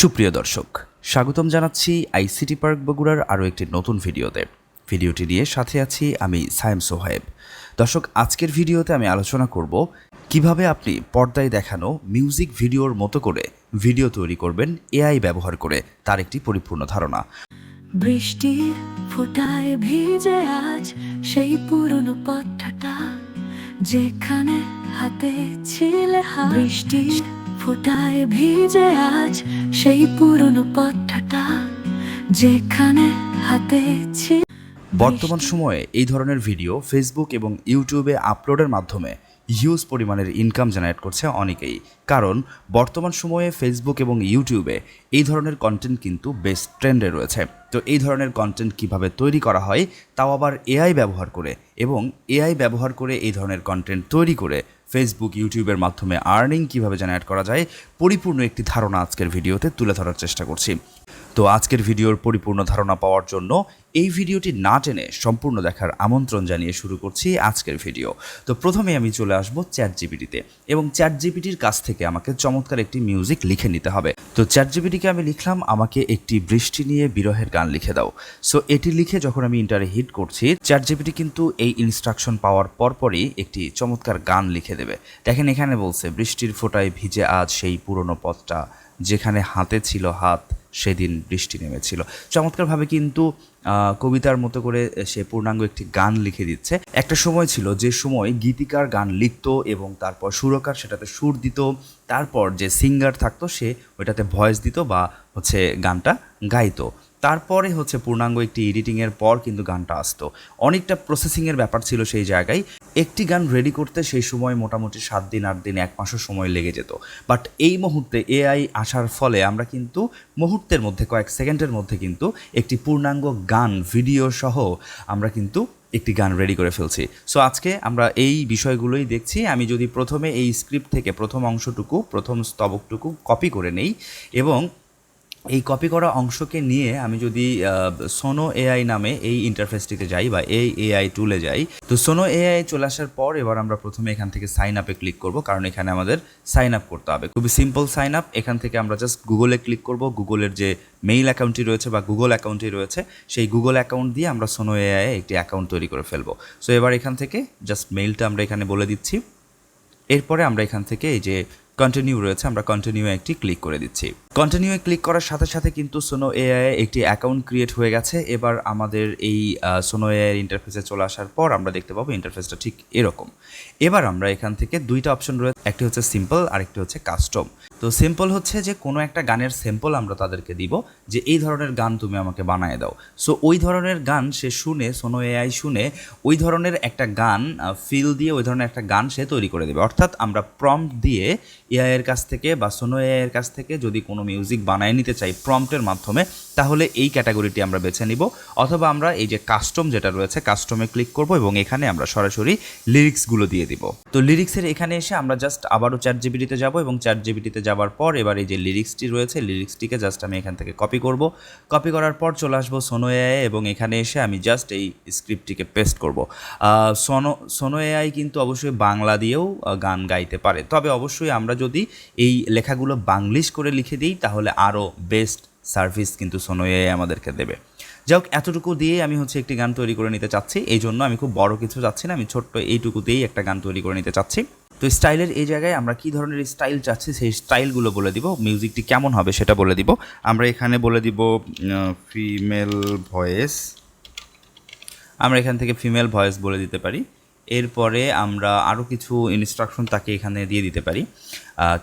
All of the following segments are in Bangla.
সুপ্রিয় দর্শক, স্বাগতম জানাচ্ছি আইসিটি পার্ক বগুড়ার আরও একটি নতুন ভিডিওতে। ভিডিওটি নিয়ে সাথে আছি আমি সায়েম সোহায়েব। দর্শক, আজকের ভিডিওতে আমি আলোচনা করব কীভাবে আপনি পর্দায় দেখানো মিউজিক ভিডিওর মতো করে ভিডিও তৈরি করবেন, এআই ব্যবহার করে, তার একটি পরিপূর্ণ ধারণা। বৃষ্টি ফোটায় ভিজে আজ সেই পুরনো পথটা, যেখানে হাতে ছিলে হাত। ফোটায় ভিজে আজ সেই পুরনো পথটা যেখানে হাতে বর্তমান সময়ে এই ধরনের ভিডিও ফেসবুক এবং ইউটিউবে আপলোডের মাধ্যমে হিউজ পরিমাণের ইনকাম জেনারেট করছে অনেকেই। কারণ, বর্তমান সময়ে ফেসবুক এবং ইউটিউবে এই ধরনের কন্টেন্ট কিন্তু বেশ ট্রেন্ডে রয়েছে। তো এই ধরনের কন্টেন্ট কীভাবে তৈরি করা হয়, তাও আবার এআই ব্যবহার করে এবং এআই ব্যবহার করে এই ধরনের কন্টেন্ট তৈরি করে ফেসবুক ইউটিউবের মাধ্যমে আর্নিং কীভাবে জেনারেট করা যায় পরিপূর্ণ একটি ধারণা আজকের ভিডিওতে তুলে ধরার চেষ্টা করছি। তো আজকের ভিডিওর পরিপূর্ণ ধারণা পাওয়ার জন্য এই ভিডিওটি না টেনে সম্পূর্ণ দেখার আমন্ত্রণ জানিয়ে শুরু করছি আজকের ভিডিও। তো প্রথমে আমি চলে আসব চ্যাট জিপিটিতে এবং চ্যাট জিপিটির কাছ থেকে আমাকে চমৎকার একটি মিউজিক লিখে নিতে হবে। তো চ্যাট জিপিটিকে আমি লিখলাম, আমাকে একটি বৃষ্টি নিয়ে বিরহের গান লিখে দাও। সো এটি লিখে যখন আমি ইন্টারে হিট করছি চ্যাট জিপিটি কিন্তু এই ইনস্ট্রাকশন পাওয়ার পরপরই একটি চমৎকার গান লিখে দেবে। দেখেন এখানে বলছে, বৃষ্টির ফোঁটায় ভিজে আজ সেই পুরনো পথটা যেখানে হাতে ছিল হাত, সেদিন বৃষ্টি নেমেছিল। চমৎকারভাবে কিন্তু কবিতার মতো করে সে পূর্ণাঙ্গ একটি গান লিখে দিচ্ছে। একটা সময় ছিল যে সময় গীতিকার গান লিখত এবং তারপর সুরকার সেটাতে সুর দিত, তারপর যে সিঙ্গার থাকতো সে ওইটাতে ভয়েস দিত বা হচ্ছে গানটা গাইতো। তারপরে হচ্ছে পূর্ণাঙ্গ একটি এডিটিংয়ের পর কিন্তু গানটা আসতো। অনেকটা প্রসেসিংয়ের ব্যাপার ছিল সেই জায়গায়। একটি গান রেডি করতে সেই সময় মোটামুটি সাত দিন, আট দিন, এক মাসও সময় লেগে যেত। বাট এই মুহূর্তে এআই আসার ফলে আমরা কিন্তু মুহূর্তের মধ্যে, কয়েক সেকেন্ডের মধ্যে কিন্তু একটি পূর্ণাঙ্গ গান ভিডিও সহ আমরা কিন্তু একটি গান রেডি করে ফেলছি। সো আজকে আমরা এই বিষয়গুলোই দেখছি। আমি যদি প্রথমে এই স্ক্রিপ্ট থেকে প্রথম অংশটুকু, প্রথম স্তবকটুকু কপি করে নেই এবং এই কপি করা অংশকে নিয়ে আমি যদি সোনো এআই নামে এই ইন্টারফেসটিতে যাই বা এই এআই টুলে যাই, তো সোনো এআই চলে আসার পর এবার আমরা প্রথমে এখান থেকে সাইন আপে ক্লিক করব, কারণ এখানে আমাদের সাইন আপ করতে হবে। খুবই সিম্পল সাইন আপ এখান থেকে আমরা জাস্ট গুগলে ক্লিক করব গুগলের যে মেইল অ্যাকাউন্টটি রয়েছে বা গুগল অ্যাকাউন্টটি রয়েছে, সেই গুগল অ্যাকাউন্ট দিয়ে আমরা সোনো এআই একটি অ্যাকাউন্ট তৈরি করে ফেলব। সো এবার এখান থেকে জাস্ট মেইলটা আমরা এখানে বলে দিচ্ছি। এরপরে আমরা এখান থেকে এই যে কন্টিনিউ রয়েছে, আমরা কন্টিনিউ একটি ক্লিক করে দিচ্ছি। কন্টিনিউ ক্লিক করার সাথে সাথে কিন্তু সোনো এআই একটি অ্যাকাউন্ট ক্রিয়েট হয়ে গেছে। এবার আমাদের এই সোনো এআই ইন্টারফেসে চলে আসার পর আমরা দেখতে পাবো ইন্টারফেসটা ঠিক এরকম। এবার আমরা এখান থেকে দুইটা অপশন রয়েছে, একটি হচ্ছে সিম্পল আর একটি হচ্ছে কাস্টম তো সিম্পল হচ্ছে যে কোনো একটা গানের স্যাম্পল আমরা তাদেরকে দিব যে এই ধরনের গান তুমি আমাকে বানিয়ে দাও। সো ওই ধরনের গান সে শুনে সোনো এআই শুনে, ওই ধরনের একটা গান ফিল দিয়ে ওই ধরনের একটা গান সে তৈরি করে দেবে। অর্থাৎ আমরা প্রম্পট দিয়ে এআই এর কাছ থেকে বা সোনো এআই এর কাছ থেকে যদি কোনো মিউজিক বানিয়ে নিতে চাই প্রম্পটের মাধ্যমে, তাহলে এই ক্যাটাগরিটি আমরা বেছে নিব। অথবা আমরা এই যে কাস্টম যেটা রয়েছে কাস্টমে ক্লিক করব এবং এখানে আমরা সরাসরি লিরিক্সগুলো দিয়ে দিব। তো লিরিক্সের এখানে এসে আমরা জাস্ট আবারও চ্যাট জিবিটিতে যাব এবং চ্যাট জিবিটিতে যাওয়ার পর এবার এই যে লিরিক্সটি রয়েছে লিরিক্সটিকে জাস্ট আমি এখান থেকে কপি করব। কপি করার পর চলে আসব সোনো এআই এবং এখানে এসে আমি জাস্ট এই স্ক্রিপ্টটিকে পেস্ট করব। সোনো সোনো এআই কিন্তু অবশ্যই বাংলা দিয়েও গান গাইতে পারে। তবে অবশ্যই আমরা যদি এই লেখাগুলো বাংলিশ করে লিখে দিই, তাহলে আরও বেস্ট সার্ভিস কিন্তু সোনো এআই আমাদেরকে দেবে। যাই হোক, এতটুকু দিয়ে আমি হচ্ছে একটি গান তৈরি করে নিতে চাচ্ছি। এই জন্য আমি খুব বড় কিছু চাচ্ছি না, আমি ছোট্ট এইটুকুতেই একটা গান তৈরি করে নিতে চাচ্ছি। তো স্টাইলের এই জায়গায় আমরা কী ধরনের স্টাইল চাচ্ছি, সেই স্টাইলগুলো বলে দিব। মিউজিকটি কেমন হবে সেটা বলে দিব। আমরা এখানে বলে দিব ফিমেল ভয়েস আমরা এখান থেকে ফিমেল ভয়েস বলে দিতে পারি। এরপরে আমরা আরও কিছু ইনস্ট্রাকশন তাকে এখানে দিয়ে দিতে পারি।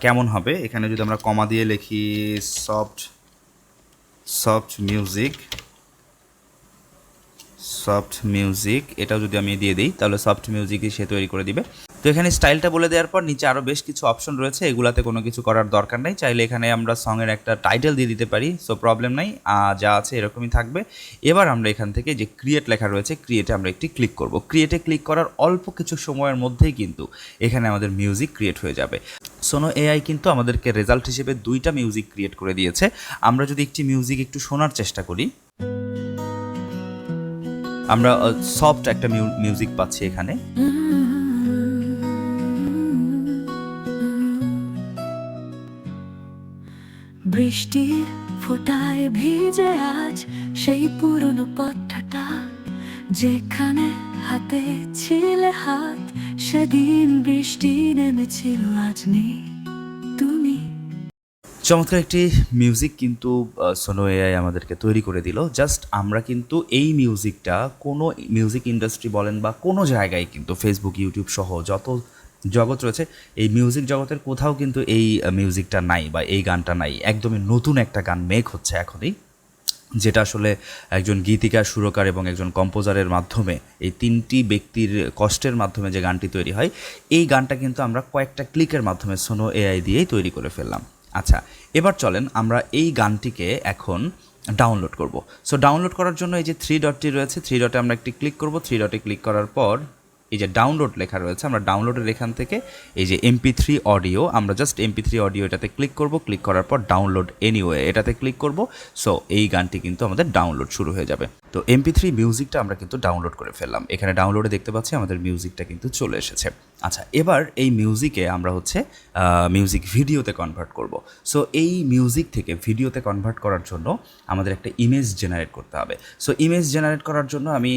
কেমন হবে? এখানে যদি আমরা কমা দিয়ে লিখি soft soft music soft music এটাও যদি আমি দিয়ে দিই, তাহলে সফট মিউজিকই সে তৈরি করে দিবে। তো এখানে স্টাইলটা বলে দেওয়ার পর নিচে আরও বেশ কিছু অপশন রয়েছে, এগুলাতে কোনো কিছু করার দরকার নেই। চাইলে এখানে আমরা সঙের একটা টাইটেল দিয়ে দিতে পারি সো প্রবলেম নাই যা আছে এরকমই থাকবে। এবার আমরা এখান থেকে যে ক্রিয়েট লেখা রয়েছে ক্রিয়েটে আমরা একটি ক্লিক করব। ক্রিয়েটে ক্লিক করার অল্প কিছু সময়ের মধ্যেই কিন্তু এখানে আমাদের মিউজিক ক্রিয়েট হয়ে যাবে। সোনো এআই কিন্তু আমাদেরকে রেজাল্ট হিসেবে দুইটা মিউজিক ক্রিয়েট করে দিয়েছে। আমরা যদি একটি মিউজিক একটু শোনার চেষ্টা করি। আমরা সফট একটা মিউজিক পাচ্ছি এখানে। বৃষ্টির ফোটায় ভিজে আজ সেই পুরনো পথটা। যেখানে হাতে ছিলে হাত, সেদিন বৃষ্টি নেমেছিল আজ নেই। তুমি? চমৎকার একটি মিউজিক কিন্তু সোনো এআই আমাদেরকে তৈরি করে দিল। জাস্ট আমরা কিন্তু এই মিউজিকটা কোনো মিউজিক ইন্ডাস্ট্রি বলেন বা কোনো জায়গায় কিন্তু ফেসবুক ইউটিউব সহ যত জগৎ রয়েছে। এই মিউজিক জগতের কোথাও কিন্তু এই মিউজিকটা নাই বা এই গানটা নাই। একদমই নতুন একটা গান মেক হচ্ছে এখনই, যেটা আসলে একজন গীতিকার সুরকার এবং একজন কম্পোজারের মাধ্যমে, এই তিনটি ব্যক্তির কষ্টের মাধ্যমে যে গানটি তৈরি হয়, এই গানটা কিন্তু আমরা কয়েকটা ক্লিকের মাধ্যমে সোনো এআই দিয়েই তৈরি করে ফেললাম। আচ্ছা এবার চলেন আমরা এই গানটিকে এখন ডাউনলোড করব। সো ডাউনলোড করার জন্য এই যে থ্রি ডটটি রয়েছে থ্রি ডটে আমরা একটি ক্লিক করব। থ্রি ডটে ক্লিক করার পর এই যে ডাউনলোড লেখা রয়েছে, আমরা ডাউনলোডের এখান থেকে এই যে এমপি থ্রি অডিও আমরা জাস্ট এমপি থ্রি অডিও এটাতে ক্লিক করব ক্লিক করার পর ডাউনলোড এনিওয়ে এটাতে ক্লিক করব সো এই গানটি কিন্তু আমাদের ডাউনলোড শুরু হয়ে যাবে। তো এমপি থ্রি মিউজিকটা আমরা কিন্তু ডাউনলোড করে ফেললাম। এখানে ডাউনলোডে দেখতে পাচ্ছি আমাদের মিউজিকটা কিন্তু চলে এসেছে। আচ্ছা এবার এই মিউজিকে আমরা হচ্ছে মিউজিক ভিডিওতে কনভার্ট করব। সো এই মিউজিক থেকে ভিডিওতে কনভার্ট করার জন্য আমাদের একটা ইমেজ জেনারেট করতে হবে। সো ইমেজ জেনারেট করার জন্য আমি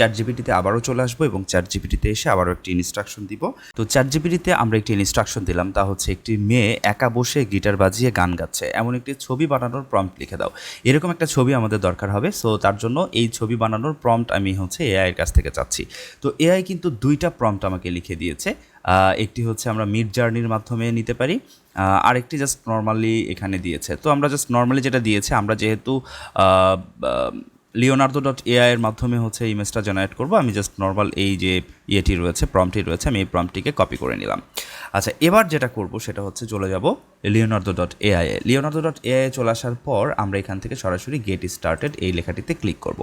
চ্যাট জিপিটিতে আবারও চলে আসব এবং চ্যাট জিপিটিতে এসে আবারও একটি ইনস্ট্রাকশন দিব। তো চ্যাট জিপিটিতে আমরা একটি ইনস্ট্রাকশন দিলাম, তা হচ্ছে একটি মেয়ে একা বসে গিটার বাজিয়ে গান গাচ্ছে। এমন একটি ছবি বানানোর প্রম্পট লিখে দাও। এরকম একটা ছবি আমাদের দরকার হবে। সো তার জন্য এই ছবি বানানোর প্রম্পট আমি হচ্ছে এআইয়ের কাছ থেকে চাচ্ছি। তো এআই কিন্তু দুইটা প্রম্পট আমাকে লিখে দিয়েছে। আহ, একটি হচ্ছে আমরা মিড জার্নির মাধ্যমে নিতে পারি। আরেকটি জাস্ট নর্মালি এখানে দিয়েছে। তো আমরা জাস্ট নর্মালি যেটা দিয়েছে আমরা যেহেতু লিওনার্দো ডট এআই এর মাধ্যমে হচ্ছে ইমেজটা জেনারেট করব আমি জাস্ট নর্মাল এই যে ইয়েটি রয়েছে প্রম্পটি রয়েছে আমি এই প্রম্পটিকে কপি করে নিলাম। আচ্ছা এবার যেটা করব সেটা হচ্ছে চলে যাব লিওনার্দো ডট এআই এ লিওনার্দো ডট এআই চলে আসার পর আমরা এখান থেকে সরাসরি গেট স্টার্টেড এই লেখাটিতে ক্লিক করব।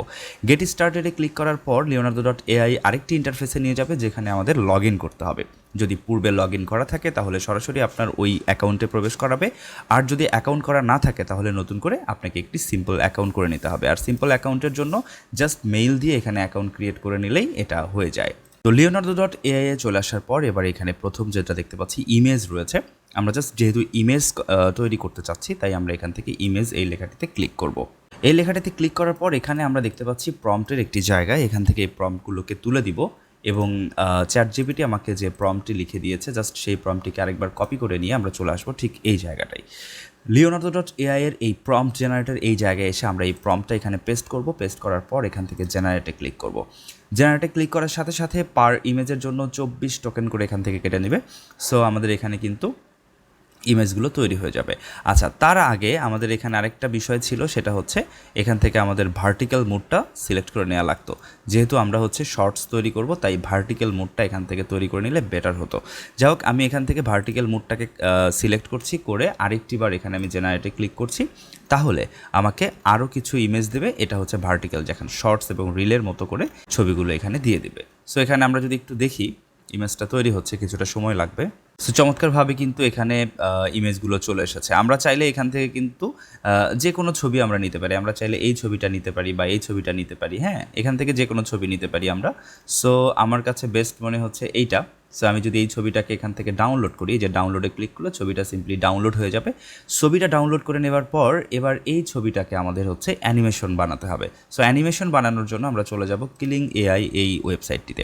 গেট স্টার্টেডে ক্লিক করার পর লিওনার্দো ডট এআই আরেকটি ইন্টারফেসে নিয়ে যাবে যেখানে আমাদের লগ ইন করতে হবে। যদি পূর্বে লগ ইন করা থাকে তাহলে সরাসরি আপনার ওই অ্যাকাউন্টে প্রবেশ করাবে। আর যদি অ্যাকাউন্ট করা না থাকে তাহলে নতুন করে আপনাকে একটি সিম্পল অ্যাকাউন্ট করে নিতে হবে। আর সিম্পল অ্যাকাউন্টের জন্য জাস্ট মেইল দিয়ে এখানে অ্যাকাউন্ট ক্রিয়েট করে নিলেই এটা হয়ে যায়। তো লিওনার্দো ডট এআই চলে আসার পর এবার এখানে প্রথম যেটা দেখতে পাচ্ছি ইমেজ রয়েছে। আমরা জাস্ট যেহেতু ইমেজ তৈরি করতে চাচ্ছি, তাই আমরা এখান থেকে ইমেজ এই লেখাটিতে ক্লিক করব। এই লেখাটিতে ক্লিক করার পর এখানে আমরা দেখতে পাচ্ছি প্রম্পটের একটি জায়গায় এখান থেকে এই প্রম্পটগুলোকে তুলে দিব এবং চ্যাট জিপিটি আমাকে যে প্রম্পটি লিখে দিয়েছে জাস্ট সেই প্রম্পটিকে আরেকবার কপি করে নিয়ে আমরা চলে আসব ঠিক এই জায়গাটায়। লিওনার্দো ডট এআই এর এই প্রম্পট জেনারেটর এই জায়গায় এসে আমরা এই প্রম্পটটা এখানে পেস্ট করব পেস্ট করার পর এখান থেকে জেনারেটে ক্লিক করব। জেনারেটে ক্লিক করার সাথে সাথে পার ইমেজের জন্য চব্বিশ টোকেন করে এখান থেকে কেটে নেবে। সো আমাদের এখানে কিন্তু ইমেজগুলো তৈরি হয়ে যাবে। আচ্ছা তার আগে আমাদের এখানে আরেকটা বিষয় ছিল, সেটা হচ্ছে এখান থেকে আমাদের ভার্টিক্যাল মুডটা সিলেক্ট করে নেওয়া লাগতো। যেহেতু আমরা হচ্ছে শর্টস তৈরি করব, তাই ভার্টিক্যাল মুডটা এখান থেকে তৈরি করে নিলে বেটার হতো। যাই হোক, আমি এখান থেকে ভার্টিক্যাল মুডটাকে সিলেক্ট করছি করে আরেকটি বার এখানে আমি জেনারেটে ক্লিক করছি। তাহলে আমাকে আরও কিছু ইমেজ দেবে, এটা হচ্ছে ভার্টিক্যাল যেখানে শর্টস এবং রিলের মতো করে ছবিগুলো এখানে দিয়ে দিবে। সো এখানে আমরা যদি একটু দেখি ইমেজটা তৈরি হচ্ছে, কিছুটা সময় লাগবে। সো চমৎকারভাবে কিন্তু এখানে ইমেজগুলো চলে এসেছে। আমরা চাইলে এখান থেকে কিন্তু যে কোনো ছবি আমরা নিতে পারি। আমরা চাইলে এই ছবিটা নিতে পারি বা এই ছবিটা নিতে পারি হ্যাঁ? এখান থেকে যে কোনো ছবি নিতে পারি আমরা। সো আমার কাছে বেস্ট মনে হচ্ছে এইটা। সো আমি যদি এই ছবিটাকে এখান থেকে ডাউনলোড করি যে ডাউনলোডে ক্লিক করলে ছবিটা সিম্পলি ডাউনলোড হয়ে যাবে। ছবিটা ডাউনলোড করে নেবার পর এবার এই ছবিটাকে আমাদের হচ্ছে অ্যানিমেশন বানাতে হবে। সো অ্যানিমেশন বানানোর জন্য আমরা চলে যাব কিলিং এআই এই ওয়েবসাইটটিতে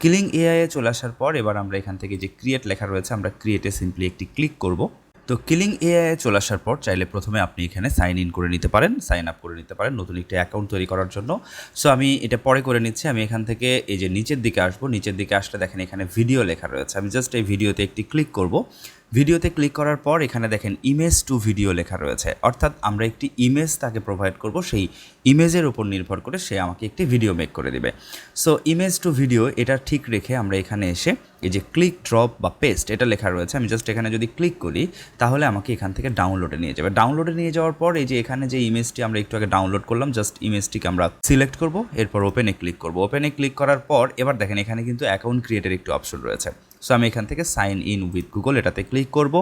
কিলিং এআইয়ে চলে আসার পর এবার আমরা এখান থেকে যে ক্রিয়েট লেখা রয়েছে, আমরা ক্রিয়েটে সিম্পলি একটি ক্লিক করব। তো কিলিং এআই চলে আসার পর চাইলে প্রথমে আপনি এখানে সাইন ইন করে নিতে পারেন সাইন আপ করে নিতে পারেন নতুন একটি অ্যাকাউন্ট তৈরি করার জন্য। সো আমি এটা পরে করে নিচ্ছি, আমি এখান থেকে এই যে নিচের দিকে আসব, নিচের দিকে আসলে দেখেন এখানে ভিডিও লেখা রয়েছে। আমি জাস্ট এই ভিডিওতে একটি ক্লিক করব। ভিডিওতে ক্লিক করার পর এখানে দেখেন ইমেজ টু ভিডিও লেখা রয়েছে। অর্থাৎ আমরা একটি ইমেজ তাকে প্রোভাইড করব, সেই ইমেজের উপর নির্ভর করে সে আমাকে একটি ভিডিও মেক করে দেবে। সো ইমেজ টু ভিডিও এটা ঠিক রেখে আমরা এখানে এসে এই যে ক্লিক ড্রপ বা পেস্ট এটা লেখা রয়েছে। আমি জাস্ট এখানে যদি ক্লিক করি, তাহলে আমাকে এখান থেকে ডাউনলোডে নিয়ে যাবে। ডাউনলোডে নিয়ে যাওয়ার পর এই যে এখানে যে ইমেজটি আমরা একটু আগে ডাউনলোড করলাম জাস্ট ইমেজটিকে আমরা সিলেক্ট করব, এরপর ওপেনে ক্লিক করব। ওপেনে ক্লিক করার পর, এবার দেখেন এখানে কিন্তু অ্যাকাউন্ট ক্রিয়েটের একটি অপশন রয়েছে। সো আমি এখান থেকে সাইন ইন উইথ গুগল এটাতে ক্লিক করব।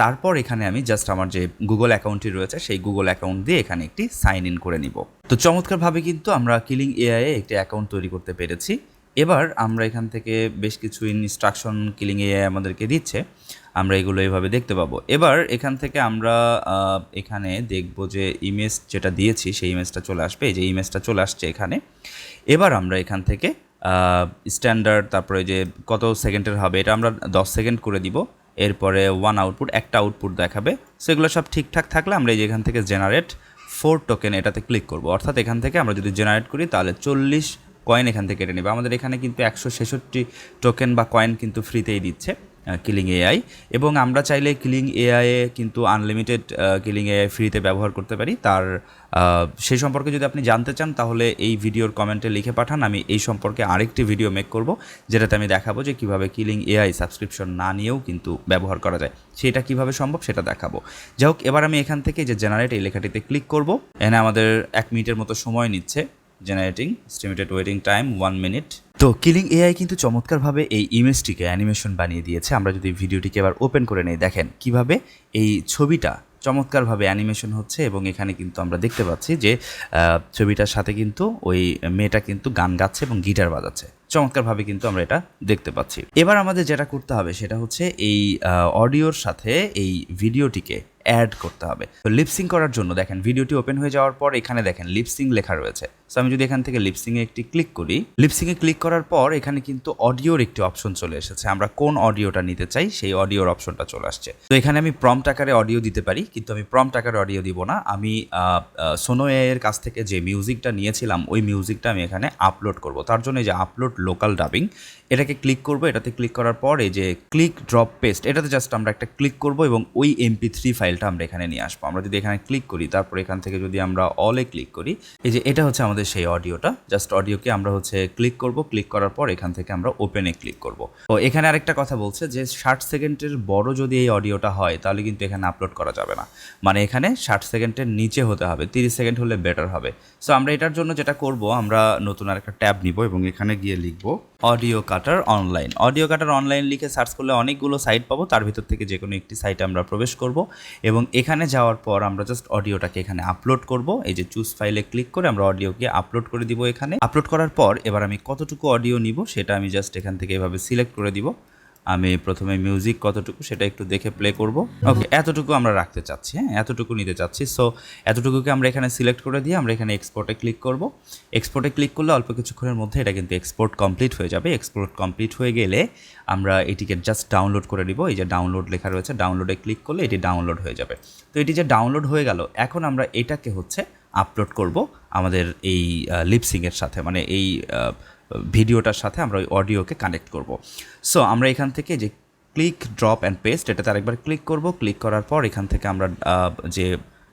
তারপর এখানে আমি জাস্ট আমার যে গুগল অ্যাকাউন্টটি রয়েছে, সেই গুগল অ্যাকাউন্ট দিয়ে এখানে একটি সাইন ইন করে নিব। তো চমৎকারভাবে কিন্তু আমরা কিলিং এআই এ একটি অ্যাকাউন্ট তৈরি করতে পেরেছি। এবার আমরা এখান থেকে বেশ কিছু ইনস্ট্রাকশন কিলিং এআই আমাদেরকে দিচ্ছে। আমরা এগুলো এইভাবে দেখতে পাবো। এবার এখান থেকে আমরা এখানে দেখব যে ইমেজ যেটা দিয়েছি, সেই ইমেজটা চলে আসবে। এই যে ইমেজটা চলে আসছে এখানে। এবার আমরা এখান থেকে স্ট্যান্ডার্ড তারপরে যে কত সেকেন্ডের হবে, এটা আমরা দশ সেকেন্ড করে দিব। এরপরে ওয়ান আউটপুট একটা আউটপুট দেখাবে। সো এগুলো সব ঠিকঠাক থাকলে আমরা এই যে এখান থেকে জেনারেট ফোর টোকেন এটাতে ক্লিক করব। অর্থাৎ এখান থেকে আমরা যদি জেনারেট করি, তাহলে চল্লিশ কয়েন এখান থেকে কেটে নেবে। আমাদের এখানে কিন্তু একশো ছেষট্টি টোকেন বা কয়েন কিন্তু ফ্রিতেই দিচ্ছে। কিলিং এআই এবং আমরা চাইলে কিলিং এআইয়ে কিন্তু আনলিমিটেড কিলিং এআই ফ্রিতে ব্যবহার করতে পারি। তার সেই সম্পর্কে যদি আপনি জানতে চান, তাহলে এই ভিডিওর কমেন্টে লিখে পাঠান। আমি এই সম্পর্কে আরেকটি ভিডিও মেক করব, যেটাতে আমি দেখাবো যে কীভাবে কিলিং এআই সাবস্ক্রিপশন না নিয়েও কিন্তু ব্যবহার করা যায়। সেটা কীভাবে সম্ভব, সেটা দেখাবো। যাই হোক, এবার আমি এখান থেকে যে জেনারেট এই লেখাটিতে ক্লিক করব। এখানে আমাদের এক মিনিটের মতো সময় নিচ্ছে। Generating estimated waiting time one minute তো কিলিং এআই কিন্তু চমৎকারভাবে এই ইমেজটিকে অ্যানিমেশন বানিয়ে দিয়েছে। আমরা যদি ভিডিওটিকে এবার ওপেন করে নেই, দেখেন কীভাবে এই ছবিটা চমৎকারভাবে অ্যানিমেশন হচ্ছে এবং এখানে কিন্তু আমরা দেখতে পাচ্ছি যে ছবিটার সাথে কিন্তু ওই মেয়েটা কিন্তু গান গাচ্ছে এবং গিটার বাজাচ্ছে। চমৎকারভাবে কিন্তু আমরা এটা দেখতে পাচ্ছি। এবার আমাদের যেটা করতে হবে সেটা হচ্ছে এই অডিওর সাথে এই ভিডিওটিকে অ্যাড করতে হবে। তো লিপসিং করার জন্য দেখেন, ভিডিওটি ওপেন হয়ে যাওয়ার পর এখানে দেখেন লিপসিং লেখা রয়েছে। সো আমি যদি এখান থেকে লিপসিংয়ে একটি ক্লিক করি লিপসিংয়ে ক্লিক করার পর এখানে কিন্তু অডিওর একটি অপশন চলে এসেছে। আমরা কোন অডিওটা নিতে চাই, সেই অডিওর অপশনটা চলে আসছে। তো এখানে আমি প্রম্পট টাকারে অডিও দিতে পারি, কিন্তু আমি প্রম্পট আকারে অডিও দিব না। আমি সোনো এর কাছ থেকে যে মিউজিকটা নিয়েছিলাম, ওই মিউজিকটা আমি এখানে আপলোড করব। তার জন্য যে আপলোড লোকাল ডাবিং এটাকে ক্লিক করব। এটাতে ক্লিক করার পরে যে ক্লিক ড্রপ পেস্ট এটাতে জাস্ট আমরা একটা ক্লিক করব এবং ওই এমপি থ্রি ফাইলটা আমরা এখানে নিয়ে আসব। আমরা যদি এখানে ক্লিক করি, তারপর এখান থেকে যদি আমরা অলে ক্লিক করি, এই যে এটা হচ্ছে আমাদের সেই অডিওটা জাস্ট অডিওকে আমরা হচ্ছে ক্লিক করব। ক্লিক করার পর এখান থেকে আমরা ওপেনে ক্লিক করব। তো এখানে আরেকটা কথা বলছে যে ষাট সেকেন্ডের বড় যদি এই অডিওটা হয়, তাহলে কিন্তু এখানে আপলোড করা যাবে না। মানে এখানে ষাট সেকেন্ডের নিচে হতে হবে, তিরিশ সেকেন্ড হলে বেটার হবে। সো আমরা এটার জন্য যেটা করব, আমরা নতুন আরেকটা ট্যাব নিব এবং এখানে গিয়ে লিখব। Audio cutter online audio cutter online লিখে সার্চ করলে অনেকগুলো সাইট পাবো। তার ভিতর থেকে যে কোনো একটি সাইটে আমরা প্রবেশ করব এবং এখানে যাওয়ার পর আমরা জাস্ট অডিওটাকে এখানে আপলোড করব। এই যে চুজ ফাইলে ক্লিক করে আমরা অডিওকে আপলোড করে দিব এখানে। আপলোড করার পর এবার আমি কতটুকু অডিও নিব সেটা আমি জাস্ট এখান থেকে এভাবে সিলেক্ট করে দিব। আমি প্রথমে মিউজিক কতটুকু সেটা একটু দেখে প্লে করব। ওকে এতটুকু আমরা রাখতে চাচ্ছি হ্যাঁ এতটুকু নিতে চাচ্ছি। সো এতটুকুকে আমরা এখানে সিলেক্ট করে দিয়ে আমরা এখানে এক্সপোর্টে ক্লিক করব। এক্সপোর্টে ক্লিক করলে অল্প কিছুক্ষণের মধ্যে এটা কিন্তু এক্সপোর্ট কমপ্লিট হয়ে যাবে। এক্সপোর্ট কমপ্লিট হয়ে গেলে আমরা এটিকে জাস্ট ডাউনলোড করে দিব এই যে ডাউনলোড লেখা রয়েছে ডাউনলোডে ক্লিক করলে এটি ডাউনলোড হয়ে যাবে। তো এটি যে ডাউনলোড হয়ে গেল, এখন আমরা এটাকে হচ্ছে আপলোড করব আমাদের এই লিপসিংয়ের সাথে। মানে এই ভিডিওটার সাথে আমরা ওই অডিওকে কানেক্ট করব। সো আমরা এখান থেকে যে ক্লিক ড্রপ অ্যান্ড পেস্ট এটাতে আরেকবার ক্লিক করব। ক্লিক করার পর এখান থেকে আমরা যে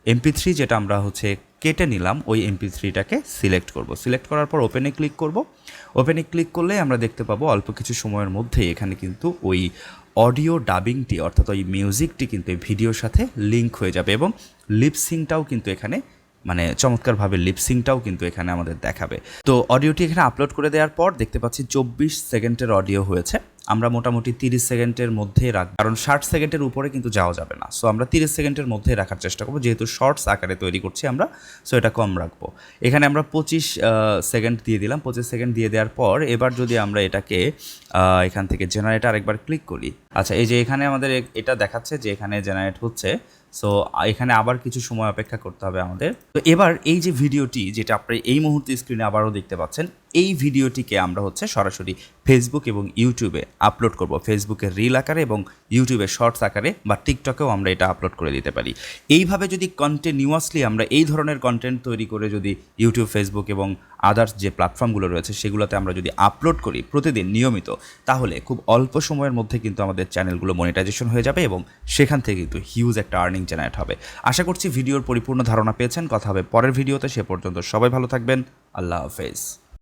এমপি থ্রি যেটা আমরা হচ্ছে কেটে নিলাম, ওই এমপি থ্রিটাকে সিলেক্ট করব। সিলেক্ট করার পর ওপেনে ক্লিক করব। ওপেনে ক্লিক করলে আমরা দেখতে পাবো অল্প কিছু সময়ের মধ্যেই এখানে কিন্তু ওই অডিও ডাবিংটি অর্থাৎ ওই মিউজিকটি কিন্তু ভিডিওর সাথে লিঙ্ক হয়ে যাবে এবং লিপসিংটাও কিন্তু এখানে মানে চমৎকারভাবে লিপসিংটাও কিন্তু এখানে আমাদের দেখাবে। তো অডিওটি এখানে আপলোড করে দেওয়ার পর দেখতে পাচ্ছি চব্বিশ সেকেন্ডের অডিও হয়েছে। আমরা মোটামুটি তিরিশ সেকেন্ডের মধ্যে রাখ কারণ ষাট সেকেন্ডের উপরে কিন্তু যাওয়া যাবে না। সো আমরা তিরিশ সেকেন্ডের মধ্যে রাখার চেষ্টা করব। যেহেতু শর্টস আকারে তৈরি করছি আমরা সো এটা কম রাখব। এখানে আমরা পঁচিশ সেকেন্ড দিয়ে দিলাম। পঁচিশ সেকেন্ড দিয়ে দেওয়ার পর এবার যদি আমরা এটাকে এখান থেকে জেনারেট আরেকবার ক্লিক করি। আচ্ছা এই যে এখানে আমাদের এটা দেখাচ্ছে যে এখানে জেনারেট হচ্ছে সো এখানে আবার কিছু সময় অপেক্ষা করতে হবে আমাদের। তো এবার এই যে ভিডিওটি, যেটা আপনি এই মুহূর্তে স্ক্রিনে আবারও দেখতে পাচ্ছেন এই ভিডিওটিকে আমরা হচ্ছে সরাসরি ফেসবুক এবং ইউটিউবে আপলোড করব। ফেসবুকের রিল আকারে এবং ইউটিউবে শর্টস আকারে বা টিকটকেও আমরা এটা আপলোড করে দিতে পারি। এইভাবে যদি কন্টিনিউয়াসলি আমরা এই ধরনের কন্টেন্ট তৈরি করে যদি ইউটিউব ফেসবুক এবং আদার্স যে প্ল্যাটফর্মগুলো রয়েছে সেগুলোতে আমরা যদি আপলোড করি প্রতিদিন নিয়মিত, তাহলে খুব অল্প সময়ের মধ্যে কিন্তু আমাদের চ্যানেলগুলো মনিটাইজেশন হয়ে যাবে এবং সেখান থেকে কিন্তু হিউজ একটা আর্নিং জেনারেট হবে। আশা করছি ভিডিওর পরিপূর্ণ ধারণা পেয়েছেন। কথা হবে পরের ভিডিওতে। সে পর্যন্ত সবাই ভালো থাকবেন। আল্লাহ হাফেজ।